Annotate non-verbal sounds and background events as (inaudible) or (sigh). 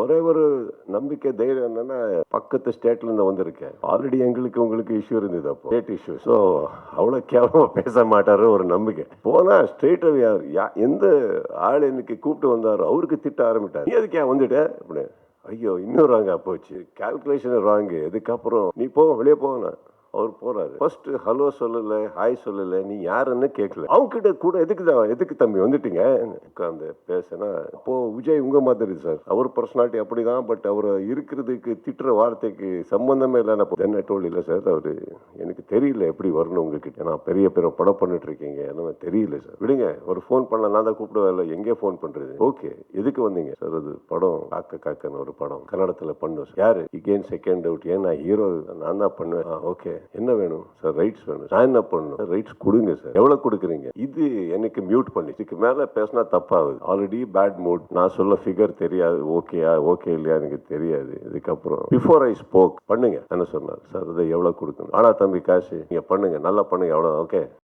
ஒரே ஒரு நம்பிக்கை தைரியம் என்னன்னா பக்கத்து ஸ்டேட்ல இருந்து வந்திருக்கேன். ஆல்ரெடி எங்களுக்கு உங்களுக்கு இஷ்யூ இருந்தது அப்போ. ஸ்டேட் இஷ்யூ ஸோ அவ்வளோ கேவலமாக (laughs) பேச மாட்டாரு ஒரு நம்பிக்கை. போனா ஸ்ட்ரெயிட் எந்த ஆள் இன்னைக்கு கூப்பிட்டு வந்தாரோ அவருக்கு திட்ட ஆரம்பிட்டார். நீ எதுக்கே வந்துட்ட? அப்படி ஐயோ இன்னும் ராங்கா போச்சு. கால்குலேஷன் ராங்கு இதுக்கப்புறம் நீ போ வெளியே போகணும் அவர் போறாரு. ஃபர்ஸ்ட் ஹலோ சொல்லல ஹாய் சொல்லல நீ யாருன்னு கேட்கல அவங்ககிட்ட கூட எதுக்கு தான் எதுக்கு தம்பி வந்துட்டீங்க? உட்காந்து பேசினா அப்போ விஜய் உங்க மாதிரி சார் அவர் பர்சனாலிட்டி அப்படிதான் பட் அவர் இருக்கிறதுக்கு திட்டுற வார்த்தைக்கு சம்பந்தமே இல்லை நான் என்ன டோல் இல்லை சார் அவர் எனக்கு தெரியல எப்படி வரணும் உங்ககிட்ட. நான் பெரிய பெரிய படம் பண்ணிட்டு இருக்கீங்க என்ன தெரியல சார் விடுங்க ஒரு ஃபோன் பண்ண நான் தான் கூப்பிடுவேன். இல்லை எங்கே ஃபோன் பண்றது? ஓகே எதுக்கு வந்தீங்க? சார் அது படம் காக்க காக்கன்னு ஒரு படம். கன்னடத்தில் பண்ணும் யார் யாரு? இகேன் செகண்ட் அவுட் ஏன் நான் ஹீரோ நான் தான் பண்ணுவேன். ஓகே என்ன வேணும்? சார் ரைட்ஸ் வேணும். நான் என்ன பண்ணணும். ரைட்ஸ் கொடுங்க சார். எவ்வளோ கொடுக்குறீங்க? இது எனக்கு மியூட் பண்ணி இதுக்கு மேலே பேசினா தப்பாகுது. ஆல்ரெடி பேட் மூட் நான் சொல்ல ஃபிகர் தெரியாது. ஓகேயா ஓகே இல்லையா? எனக்கு தெரியாது. இதுக்கப்புறம் பிஃபோர் ஐ ஸ்போக் பண்ணுங்க. என்ன சொன்னார்? சார் இதை எவ்வளோ கொடுக்கணும்? ஆனால் தம்பி காசு நீங்கள் பண்ணுங்க. நல்லா பண்ணுங்க. எவ்வளோ ஓகே